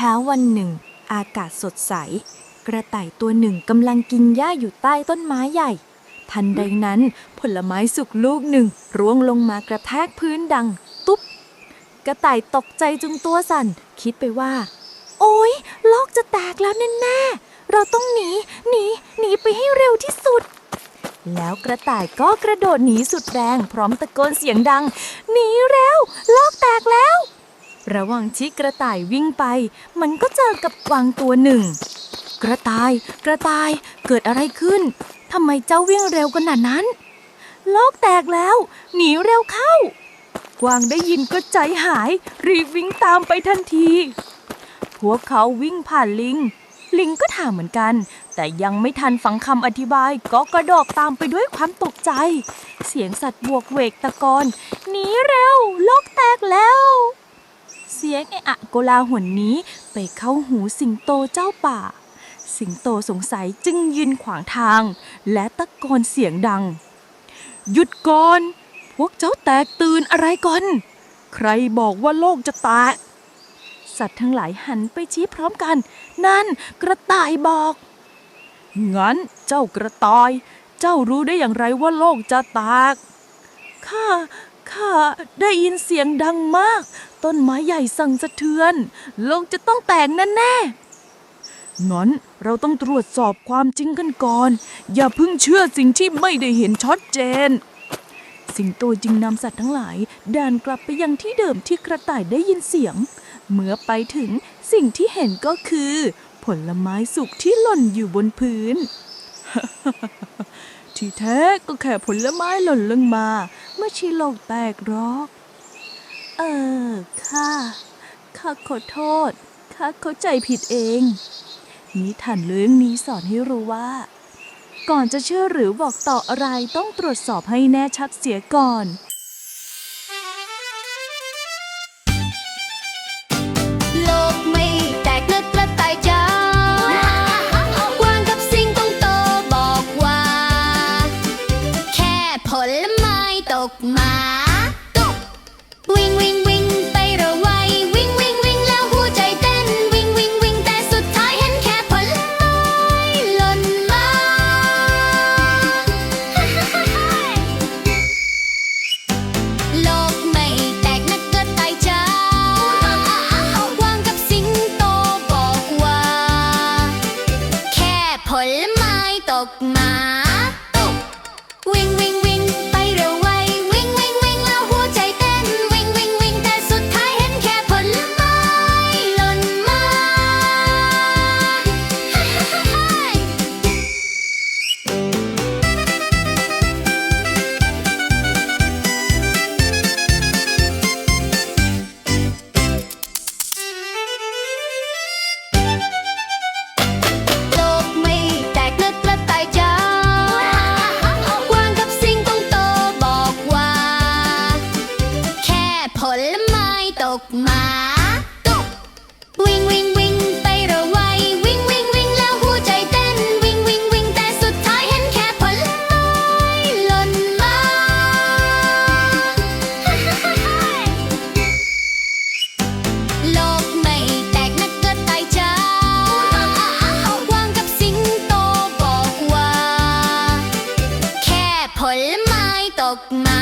ช้าวันหนึ่ง อากาศสดใส กระต่ายตัวหนึ่งกำลังกินหญ้าอยู่ใต้ต้นไม้ใหญ่ ทันใดนั้นผลไม้สุกลูกหนึ่งร่วงลงมากระแทกพื้นดัง ตุ๊บ กระต่ายตกใจจนตัวสั่น คิดไปว่า โอ๊ยโลกจะแตกแล้วแน่ๆเราต้องหนีหนีหนีไปให้เร็วที่สุด แล้วกระต่ายก็กระโดดหนีสุดแรง พร้อมตะโกนเสียงดัง หนีเร็วโลกแตกแล้ว ระหว่างที่กระต่ายวิ่งไป มันก็เจอกับกวางตัวหนึ่ง กระต่าย กระต่ายเกิดอะไรขึ้นทำไมเจ้าวิ่งเร็วขนาดนั้น โลกแตกแล้ว หนีเร็วเข้า กวางได้ยินก็ใจหาย รีบวิ่งตามไปทันที พวกเขาวิ่งผ่านลิง ลิงก็ถามเหมือนกัน แต่ยังไม่ทันฟังคำอธิบายก็กระโดดตามไปด้วยความตกใจ เสียงสัตว์บวกเวกตะกอนหนีเร็ว โลกแตกแล้ว สียงไออะโกลาหนนี้ไปเข้าหูสิงโตเจ้าป่า สิงโตสงสัยจึงยืนขวางทาง และตะโกนเสียงดัง หยุดก่อน พวกเจ้าแตกตื่นอะไรก่อน ใครบอกว่าโลกจะแตกสัตว์ทั้งหลายหันไปชี้พร้อมกัน นั่นกระต่ายบอก งั้นเจ้ากระต่าย เจ้ารู้ได้อย่างไรว่าโลกจะแตกข้าข้าได้ยินเสียงดังมาก ต้นไม้ใหญ่สั่งสะเทือน โลกจะต้องแตกแน่ๆงั้นเราต้องตรวจสอบความจริงกันก่อน อย่าเพิ่งเชื่อสิ่งที่ไม่ได้เห็นชัดเจน สิงโตจึงนำสัตว์ทั้งหลายเดินกลับไปยังที่เดิมที่กระต่ายได้ยินเสียง เมื่อไปถึงสิ่งที่เห็นก็คือ ผลไม้สุกที่หล่นอยู่บนพื้น ที่แท้ก็แค่ผลไม้หล่นลงมาไม่ใช่โลกแตกรอก เออข้าข้าขอโทษข้าเข้าใจผิดเอง นิทานเรื่องนี้สอนให้รู้ว่า ก่อนจะเชื่อหรือบอกต่ออะไรต้องตรวจสอบให้แน่ชัดเสียก่อน ผลไม้ตกมาตกวิ่งวิ่งวิ่งไประไววิ่งวิ่งวิ่งแล้วหัวใจเต้นวิ่งวิ่งวิ่งแต่สุดท้ายเห็นแค่ผลไม้หล่นมาโลกไม่แตกนักเกิดตายจ้าเอาว่างกับสิงโตบอกว่า แค่ผลไม้ตกมา